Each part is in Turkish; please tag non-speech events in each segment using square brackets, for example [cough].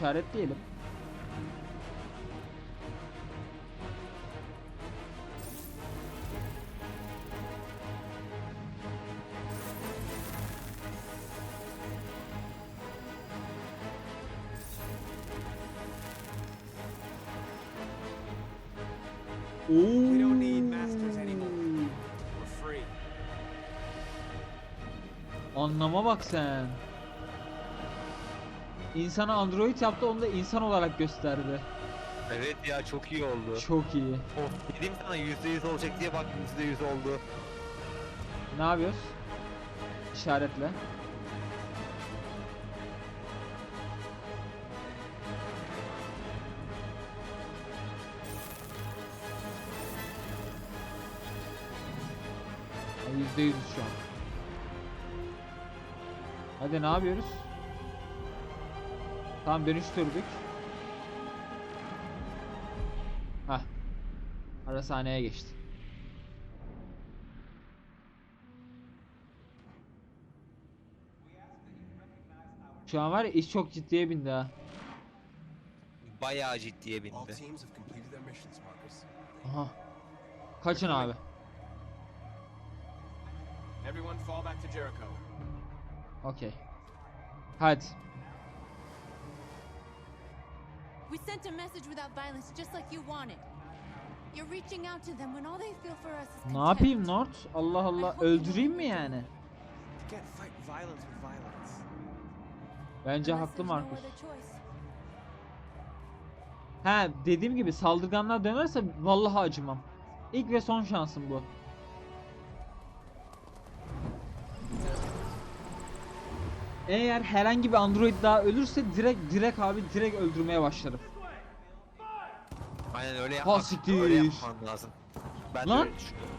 işaretleyelim. We don't need masters anymore. We're free. Anlama bak sen. İnsanı android yaptı onu da insan olarak gösterdi. Evet ya çok iyi oldu. Çok iyi. Oh, dedim sana %100 olacak diye bak %100 oldu. Ne yapıyoruz? İşaretle. Ha, Yüzde yüzüz şu an. Hadi ne yapıyoruz? Tamam dönüştürdük. Hah. Ara sahneye geçti. Şu an var ya iş çok ciddiye bindi ha. Bayağı ciddiye bindi. Aha. Kaçın abi. Everyone fall back to Jericho. Okey. Hadi. We sent a message without violence, just like you wanted. You're reaching out to them when all they feel for us is Ne contempt. yapayım Nort? Allah Allah öldüreyim mi yani? You can't fight violence with violence. Bence haklı Markus. He dediğim gibi saldırganlar dönerse vallahi acımam. İlk ve son şansım bu. Eğer herhangi bir android daha ölürse direkt direkt abi direkt öldürmeye başlarım. Aynen öyle Ha, yapmak, siktir. öyle yapman lazım. Ben Lan. de öyle düşünüyorum.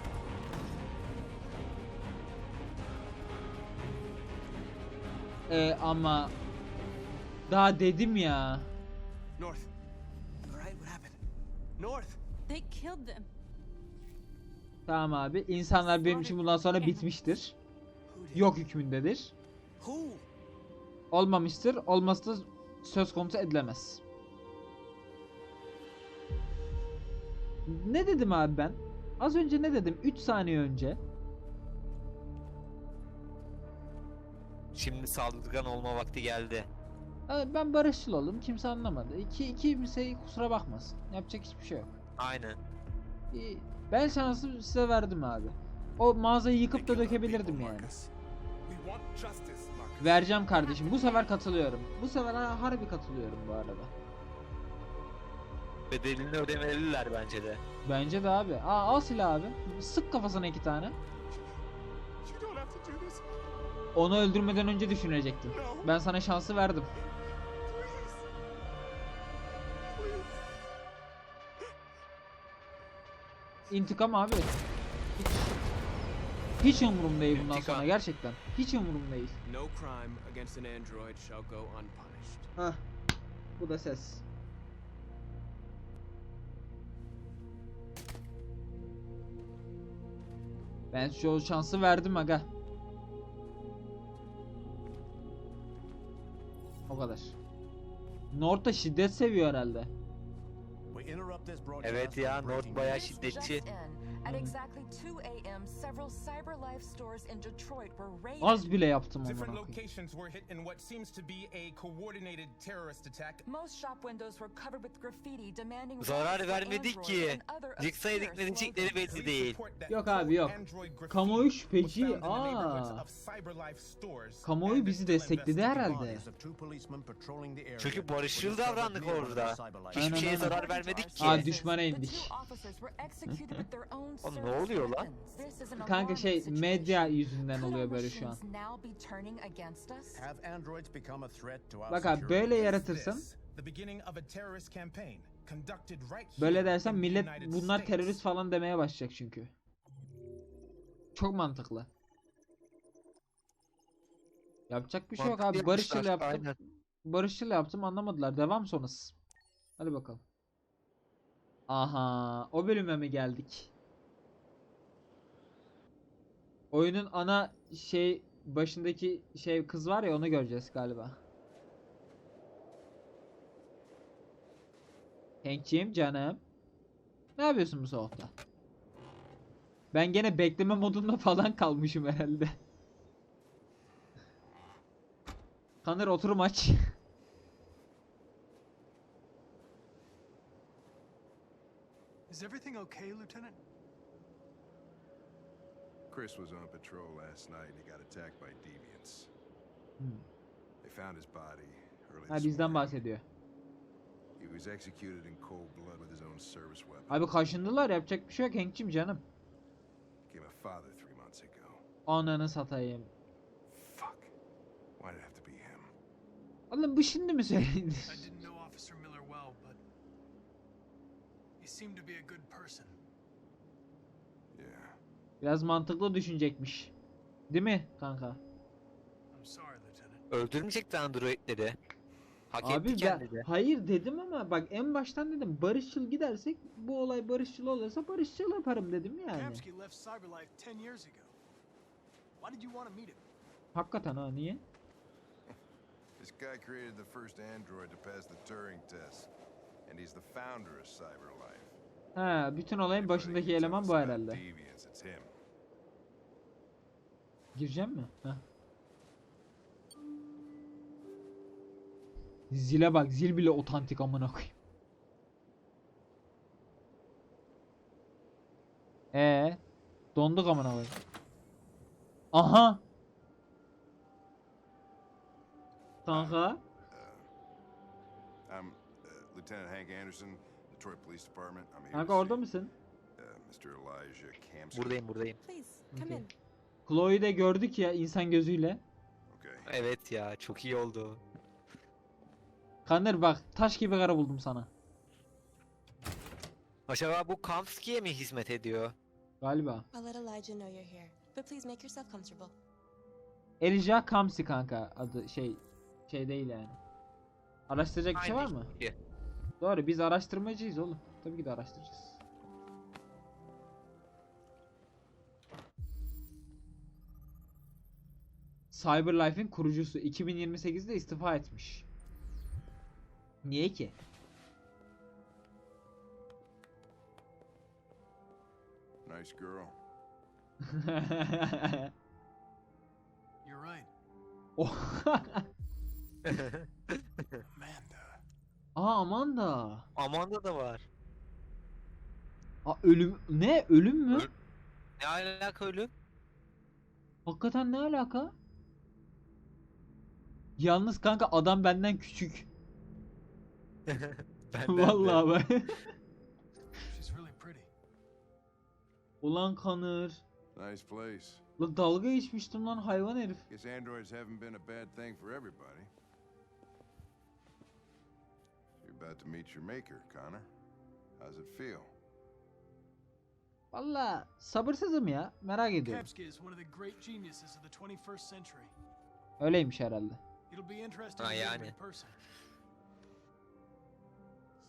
Ee, ama daha dedim ya. North. All right, what happened? North. They killed them. Tamam abi. İnsanlar benim için bundan sonra bitmiştir. Yok hükmündedir. Who? Olmamıştır. Olması da söz konusu edilemez. Ne dedim abi ben? Az önce ne dedim? 3 saniye önce. Şimdi saldırgan olma vakti geldi. "Aa, Ben barışçıl oldum. Kimse anlamadı. İki, iki kimse kusura bakmasın. Yapacak hiçbir şey yok. Aynen. Ben şansı size verdim abi. O mağazayı yıkıp da dökebilirdim yani. We want justice. Vereceğim kardeşim. Bu sefer katılıyorum. Bu sefer ha- harbi katılıyorum bu arada. Bedelini ödemeliler bence de. Bence de abi. Aa, al silah abi. Sık kafasına iki tane. You don't have to do this. Onu öldürmeden önce düşünecektin. No. Ben sana şansı verdim. Please. Please. İntikam abi. Hiç, umurumda değil bundan sonra gerçekten. Hiç umurumda değil. No crime against an android shall go unpunished. Hah. Bu da ses. Ben şu şansı verdim aga. O kadar. North da şiddet seviyor herhalde. Evet ya North bayağı şiddetçi. At exactly 2 a.m., several CyberLife stores in Detroit were raided. Az bile yaptım Different amına koyayım. locations were hit in what seems to be a coordinated terrorist attack. Most shop windows were covered with graffiti demanding Zarar vermedik ki. and other Zigzag'a obscure dikmedikleri slogans. belli değil. Yok abi, yok. Kamuoyu şüpheci. Aa. Kamuoyu bizi destekledi herhalde. Çünkü barışçıl davrandık orada. Hiçbir Aynen, şeye aynen. zarar vermedik ki. Aa, düşmana indik. Oğlum, ne oluyor lan? weapons. This is an Kanka şey medya yüzünden oluyor böyle şu an. machines now be turning against us? Bak abi böyle yaratırsın. This, the beginning of a terrorist campaign conducted right here Böyle dersen in the millet United bunlar States. terörist falan demeye başlayacak çünkü. Çok mantıklı. Yapacak bir şey yok abi. Barışçıl yaptım. Barışçıl yaptım anlamadılar. Devam sonrası. Hadi bakalım. Aha, o bölüme mi geldik? Oyunun ana şey başındaki şey kız var ya onu göreceğiz galiba. Hank'ciğim canım. Ne yapıyorsun bu soğukta? Ben gene bekleme modunda [laughs] falan kalmışım herhalde. Kanır oturum aç. Is everything okay, Lieutenant? Chris was on patrol last night and he got attacked by deviants. Hmm. They found his body early Ha bizden bahsediyor. He was executed in cold blood with his own service weapon. Abi kaşındılar yapacak bir şey yok Hank'cim canım. Became a father three months ago. Ananı satayım. Fuck. Why did it have to be him? Oğlum bu şimdi mi söyledin? I didn't know Officer Miller well, but he seemed to be a good person. Biraz mantıklı düşünecekmiş. Değil mi kanka? Öldürmeyecekti androidleri. Hak Abi etti ben hayır dedim ama bak en baştan dedim barışçıl gidersek bu olay barışçıl olursa barışçıl yaparım dedim yani. Kamsky left Cyberlife 10 years ago. Why did you want to meet him? Hakikaten ha niye? This guy created the first android to pass the Turing test. And he's the founder of CyberLife. Ha bütün olayın başındaki eleman bu herhalde. Gireceğim mi? Heh. Zile bak zil bile otantik amına koyayım. Ee, donduk amına koyayım. Aha. Kanka. I'm uh, Lieutenant Hank Anderson, Detroit Police Department. I'm here Kanka orada mısın? uh, Mr. Elijah Kamsky. Buradayım buradayım. Please, come in. Chloe'yi de gördük ya insan gözüyle. Okay. Evet ya çok iyi oldu. Kanır bak taş gibi kara buldum sana. Acaba bu Kamski'ye mi hizmet ediyor? Galiba. I'll let Elijah know you're here, but please make yourself comfortable. Elijah Kamsi kanka adı şey şey değil yani. Araştıracak bir şey var mı? kişi. Doğru biz araştırmacıyız oğlum. Tabii ki de araştıracağız. Cyberlife'in kurucusu 2028'de istifa etmiş. Niye ki? Nice girl. [laughs] You're right, oh. [laughs] Aa Amanda. Amanda da var. Aa ölüm ne ölüm mü? Öl- Ne alaka ölüm? Hakikaten ne alaka? Yalnız kanka adam benden küçük. [laughs] Benden de. Vallahi bak. She's really pretty. Ulan kanır. Nice place. La dalga geçmiştim lan hayvan herif. Guess androids haven't been a bad thing for everybody. About to meet your maker, Connor. How's it feel? Valla sabırsızım ya. Merak ediyorum. Kamsky is one of the great geniuses of the 21st century. Öyleymiş herhalde. It'll be interesting Ha, to meet him yani. in person.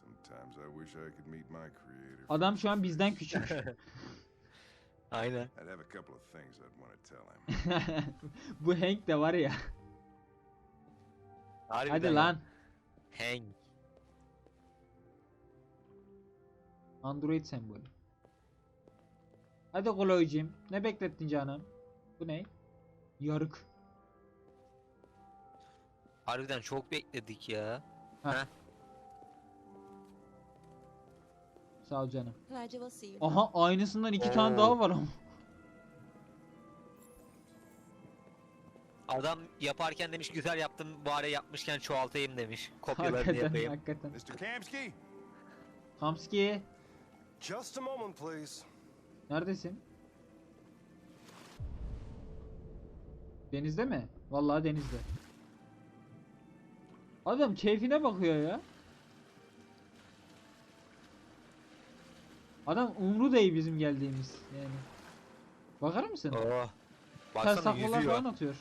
Sometimes I wish I could meet my creator. Adam şu an bizden küçük. [laughs] Aynen. I'd have a couple of things I'd want to tell him. [laughs] Bu Hank de var ya. Harbiden Hadi lan. Hank. Android sembolü. Hadi Chloe'cim. Ne beklettin canım? Bu ne? Yarık. Harbiden çok bekledik ya. Sağ ol canım. Aha aynısından iki tane daha var ama. Adam yaparken demiş güzel yaptım bari yapmışken çoğaltayım demiş. Kopyalarını hakikaten yapayım. hakikaten. Mr. Kamsky? Kamski Just a moment, please. neredesin? Denizde mi? Vallahi denizde. Adam keyfine bakıyor ya. Adam umru değil bizim geldiğimiz yani. Bakar mısın? Oh. Ters Baksana taklalar yüzüyor. falan atıyor.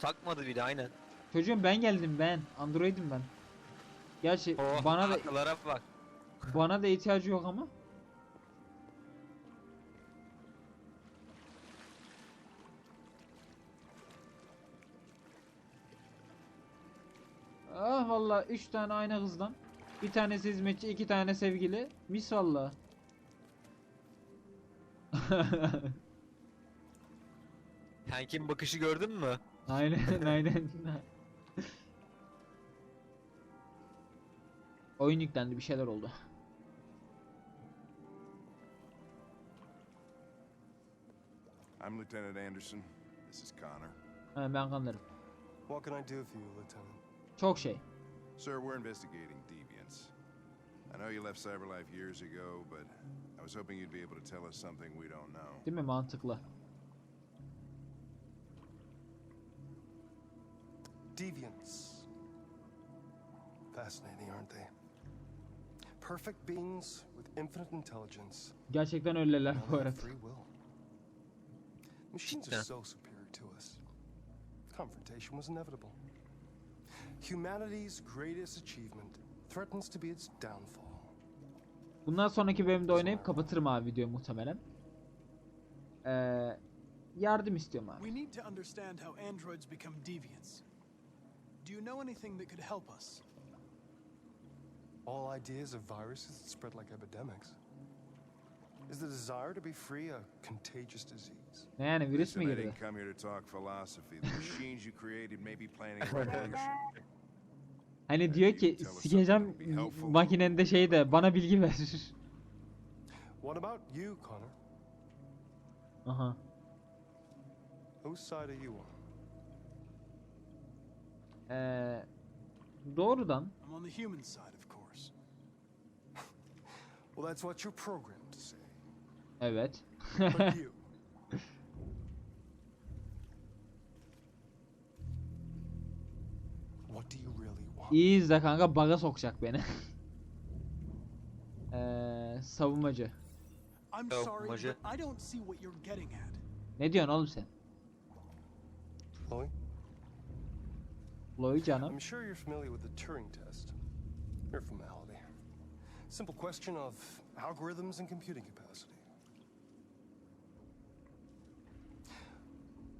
Takmadı bile aynen. Çocuğum ben geldim ben. Android'im ben. Gerçi Oh, bana da bak. bana da ihtiyacı yok ama. Ah vallahi 3 tane aynı kızdan. Bir tanesi hizmetçi, iki tane sevgili. Mis valla. Hank'in [laughs] bakışı gördün mü? aynen [laughs] aynen. Oyun yüklendi bir şeyler oldu. I'm Lieutenant Anderson. This is Connor. Ha, ben kanlarım. What can I do for you, Lieutenant? Çok şey. Sir, we're investigating deviants. I know you left CyberLife years ago, but I was hoping you'd be able to tell us something we don't know. Değil mi? Mantıklı. Deviants. Fascinating, aren't they? Perfect beings with infinite intelligence. Gerçekten öyleler and bu they arada. free will. Machines are so superior to us. Confrontation was inevitable. Humanity's greatest achievement threatens to be its downfall. Bundan sonraki bölümde oynayıp kapatırım abi videoyu muhtemelen. Ee, yardım istiyorum abi. We need to understand how androids become deviants. Do you know anything that could help us? All ideas of viruses that spread like epidemics. Is the desire to be free a contagious disease? Ne yani virüs mü girdi? come here to talk philosophy. The machines you created may be planning [laughs] revolution. Hani diyor ki sikeceğim makinende şey de bana bilgi ver. What about you, Connor? Aha. Whose side are you on? Ee, doğrudan I'm on the human side, of course. [laughs] Well, that's what you're programmed to say. evet. But [laughs] you, İyi izle kanka baga sokacak beni. [laughs] Ee, savunmacı. At. Ne diyorsun oğlum sen? Chloe, Loy canım. I'm sure you're familiar with the Turing test. Mere formality. Simple question of algorithms and computing capacity.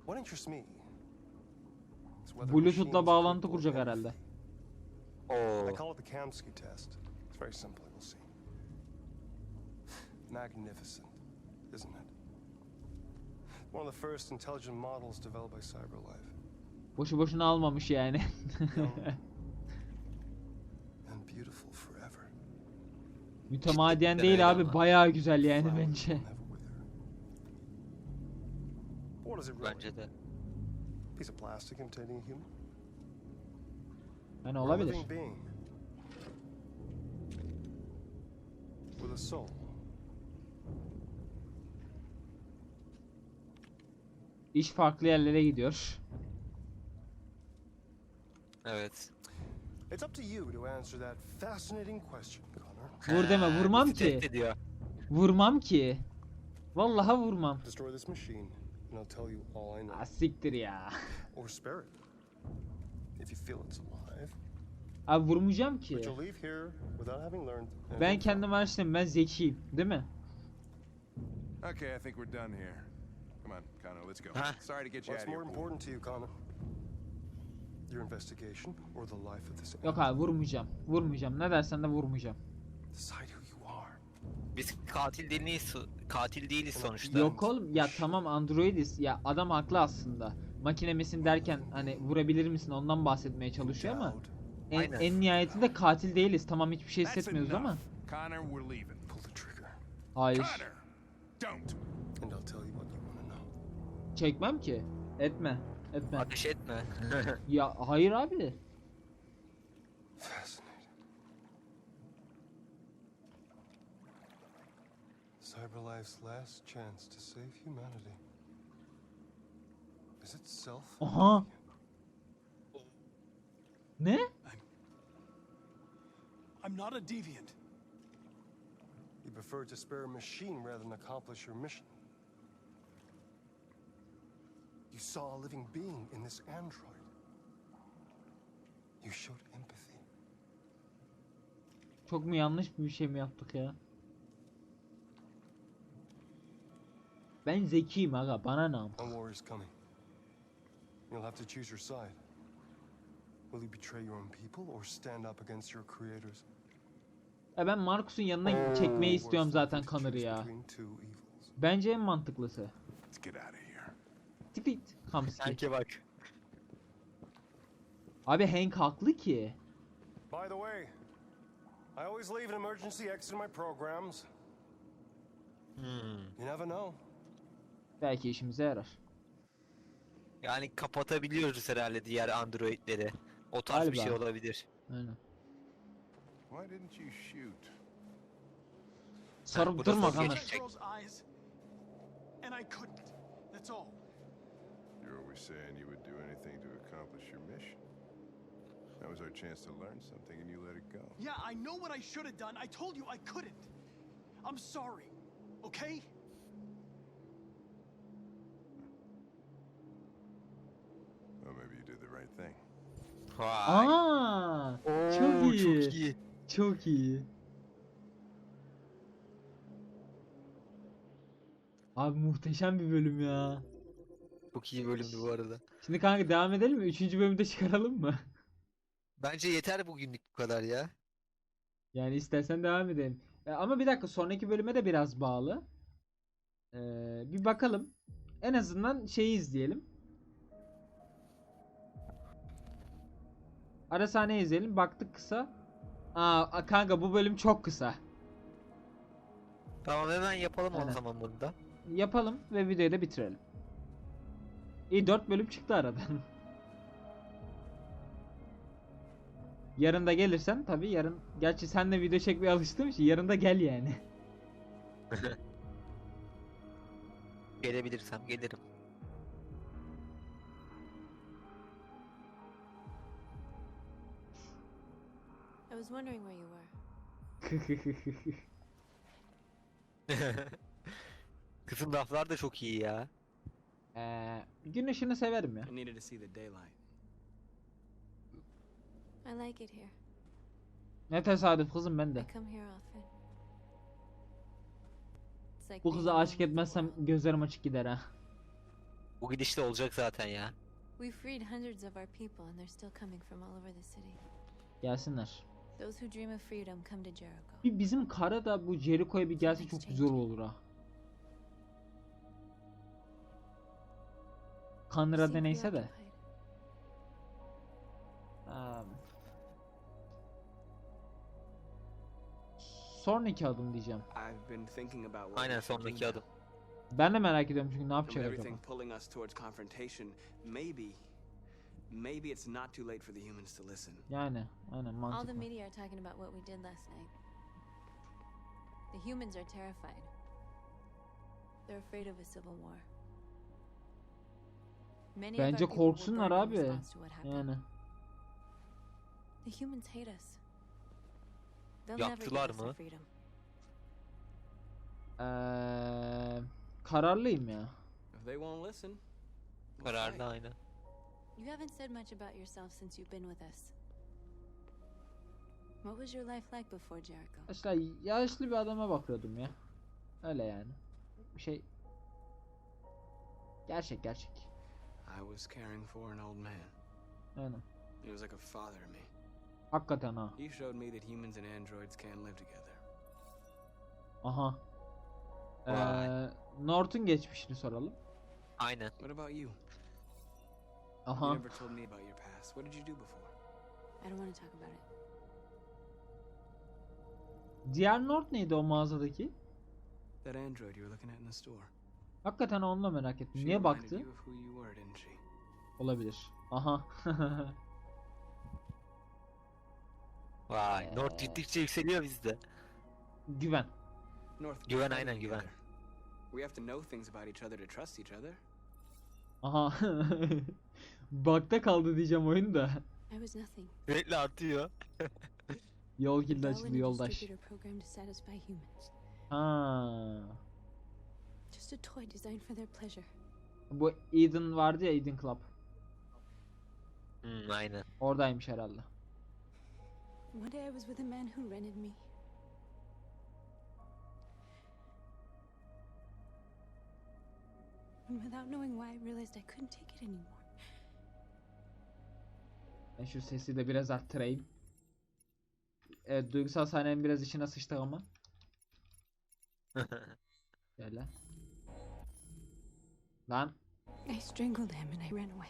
What interests me is whether Bluetooth'la bağlantı kuracak herhalde. Oo. I call it the Kamsky test. It's very simple, you'll see. Magnificent, isn't it? One of the first intelligent models developed by CyberLife. Boşu boşuna almamış yani. [laughs] And beautiful forever. Mütemadiyen değil abi bayağı güzel yani bence. Bence de. Piece of plastic containing a human? Yani olabilir. living being? With a soul. İş farklı yerlere gidiyor. Evet. It's up to you to answer that fascinating question, Connor. Vur deme vurmam ki. Vurmam ki. Vallahi vurmam. Destroy this machine, and I'll tell you all I know. Ah siktir ya. Or spare it. If you feel it's alive. Abi vurmayacağım ki. Ben kendim araştırdım. Ben zekiyim. Değil mi? Okay, I think we're done here. Come on, Connor, let's go. Sorry to get you What's out of more here. important to you, Connor? Your investigation or the life of this Yok abi vurmayacağım. Vurmayacağım. Ne dersen de vurmayacağım. Decide who you are. Biz katil değiliz, katil değiliz sonuçta. Yok oğlum ya tamam androidiz. Ya adam haklı aslında. Makine misin derken hani vurabilir misin ondan bahsetmeye çalışıyor ama. En, Aynen. en nihayetinde katil değiliz. Tamam hiçbir şey hissetmiyoruz ama. Connor, we're leaving. Pull the trigger, Hayır. Connor, don't. and I'll tell you what you want to know. Çekmem ki. Etme. Etme. Ateş etme. [laughs] Ya hayır abi. Fascinating. CyberLife's last chance to save humanity is itself. Aha. Ne? I'm not a deviant. You prefer to spare a machine rather than accomplish your mission. You saw a living being in this android. You showed empathy. Çok mu yanlış bir şey mi yaptık ya? Ben zekiyim aga bana ne? A war is coming. You'll have to choose your side. Will you betray your own people or stand up against your creators? Ya ben Marcus'un yanına çekmeyi istiyorum zaten Connor'ı ya. Bence en mantıklısı. Tik. Hamski. Sanki bak. Abi Hank haklı ki. By the way, I always leave an emergency exit in my programs. Hmm. You never know. Belki işimize yarar. Yani kapatabiliyoruz herhalde diğer androidleri. O tarz bir şey olabilir. Aynen. Why didn't you shoot? Sarıp bu da durma son Connor. geçiş. That girl's eyes, and I couldn't. That's all. You're always saying you would do anything to accomplish your mission. That was our chance to learn something, and you let it go. Yeah, I know what I should have done. I told you I couldn't. I'm sorry. Okay? Well, maybe you did the right thing. Vay. Aa, Oo, çok iyi. Çok iyi. Çok iyi. Abi muhteşem bir bölüm ya. Çok iyi bölümdü bu arada. Şimdi kanka devam edelim mi? Üçüncü bölümde çıkaralım mı? [laughs] Bence yeter bugünlük bu kadar ya. Yani istersen devam edelim. Ya ama bir dakika sonraki bölüme de biraz bağlı. Ee, bir bakalım. En azından şeyi izleyelim. Ara sahne izleyelim. Baktık kısa. Aa kanka bu bölüm çok kısa. Tamam hemen yapalım Aynen. o zaman bunu da. Yapalım ve videoyu da bitirelim. İyi 4 bölüm çıktı aradan. [laughs] Yarın da gelirsen tabi yarın gerçi sen de video çekmeye alıştığım için yarın da gel yani. [laughs] Gelebilirsem gelirim. Was wondering where you were. [laughs] Kızın laflar da çok iyi ya. Ee, gün ışığını severim ya. I needed to see the daylight. I like it here. Ne tesadüf kızım ben de. I come here often. It's like Bu kıza aşık etmezsem gözlerim açık gider ha. Bu gidişle olacak zaten ya. We freed hundreds of our people, and they're still coming from all over the city. Gelsinler. Those who dream of freedom come to Jericho. Bir bizim kara da bu Jericho'ya bir gelse çok güzel olur ha. Kanıra Seem deneyse de. Eee, sonraki adım diyeceğim. Aynen sonraki adım. Ben de merak ediyorum çünkü ne yapacak acaba? Maybe, it's not too late for the humans to listen. Yani aynen All the mantıklı. media are talking about what we did last night. The humans are terrified. They're afraid of a civil war. Many of our Bence people korksunlar in abi. response to what happened. Yani. The humans hate us. They'll never give Yaptılar us our mı? freedom. Eee kararlıyım ya. If they won't listen, we'll Kararlı fight. aynı. You haven't said much about yourself since you've been with us. What was your life like before Jericho? Mesela yaşlı bir adama bakıyordum ya. Öyle yani. Bir şey. Gerçek gerçek. I was caring for an old man. Aynen. He was like a father to me. Hakikaten ha. He showed me that humans and androids can live together. Aha. Eee North'un geçmişini soralım. Aynen. What about you? You Aha. never told me about your past. What did you do before? I don't want to talk about it. Diğer North neydi o mağazadaki? That android you were looking at in the store. Hakikaten onu da merak ettim. Niye baktı? you you? Olabilir. Aha. [laughs] Vay. North gittikçe yükseliyor bizde. Güven. North, Güven, aynen, güven. We have to know things about each other to trust each other. Aha. [laughs] Bakta kaldı diyeceğim oyun da. Sürekli artıyor. Yol kilidi açıldı yoldaş. Ha. Just a toy designed for their pleasure. Bu Eden vardı ya Eden Club. Hmm, aynen. Oradaymış herhalde. One day I was with a man who rented me. And without knowing why, I realized I couldn't take it anymore. Ben şu sesi de biraz arttırayım. Evet duygusal sahnenin biraz içine sıçtık ama. [laughs] Şöyle. Lan. I strangled him and I ran away.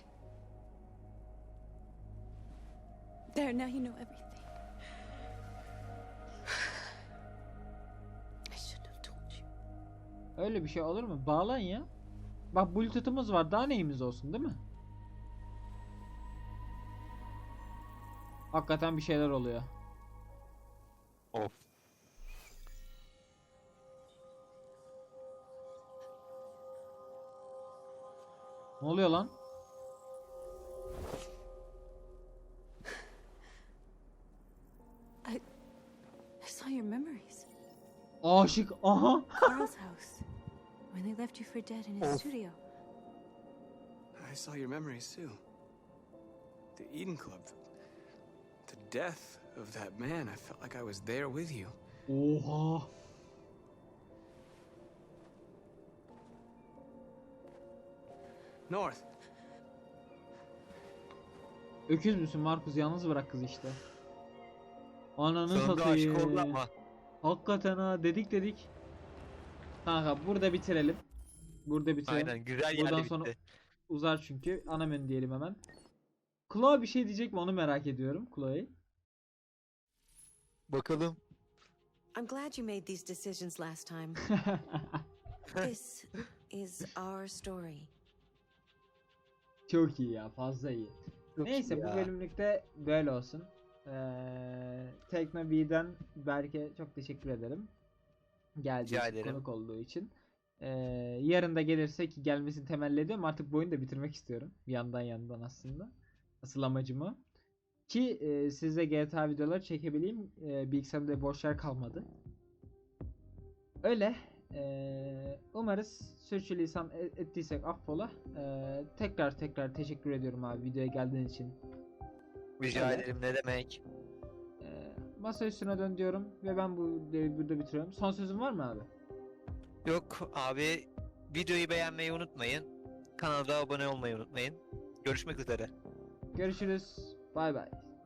There, now you know everything. [sighs] I shouldn't have told you. Öyle bir şey olur mu? Bağlan ya. Bak bluetooth'umuz var. Daha neyimiz olsun değil mi? Hakikaten bir şeyler oluyor. of. Ne oluyor lan? I saw your memories. Aşık. Aha. Carl's house. When they left you for dead in his studio. I saw your memories too. The Eden Club. Death of that man. I felt like I was there with you. Oha. North. Öküz müsün Markus? Yalnız bırak kızı işte. Ananı Sonunda aşık satayım. ama. Hakikaten ha dedik dedik. Kanka burada bitirelim. Burada bitirelim. Aynen güzel Buradan yerde sonra- bitti. Uzar çünkü. Ana menü diyelim hemen. Chloe bir şey diyecek mi onu merak ediyorum. Chloe. Bakalım. I'm glad you made these decisions last time. [laughs] this is our story. Çok iyi ya fazla iyi. Çok Neyse iyi bu ya. bölümlükte böyle olsun. Ee, Tekno B'den Berke çok teşekkür ederim. Geldiği Rica için, ederim. konuk olduğu için. Ee, yarın da gelirse ki gelmesini temelli ediyorum. Artık bu oyunu da bitirmek istiyorum. Yandan yandan aslında. Asıl amacım o. Ki e, size GTA videoları çekebileyim. E, bilgisayarımda boş yer kalmadı. Öyle. Ee, umarız sürçülisan e- ettiysek affola. Ee, tekrar tekrar teşekkür ediyorum abi videoya geldiğin için. Rica Öyle. ederim ne demek. Ee, masa üstüne dön diyorum ve ben bu burada bitiriyorum. Son sözün var mı abi? Yok abi videoyu beğenmeyi unutmayın. Kanala abone olmayı unutmayın. Görüşmek üzere. Görüşürüz. Bye bye.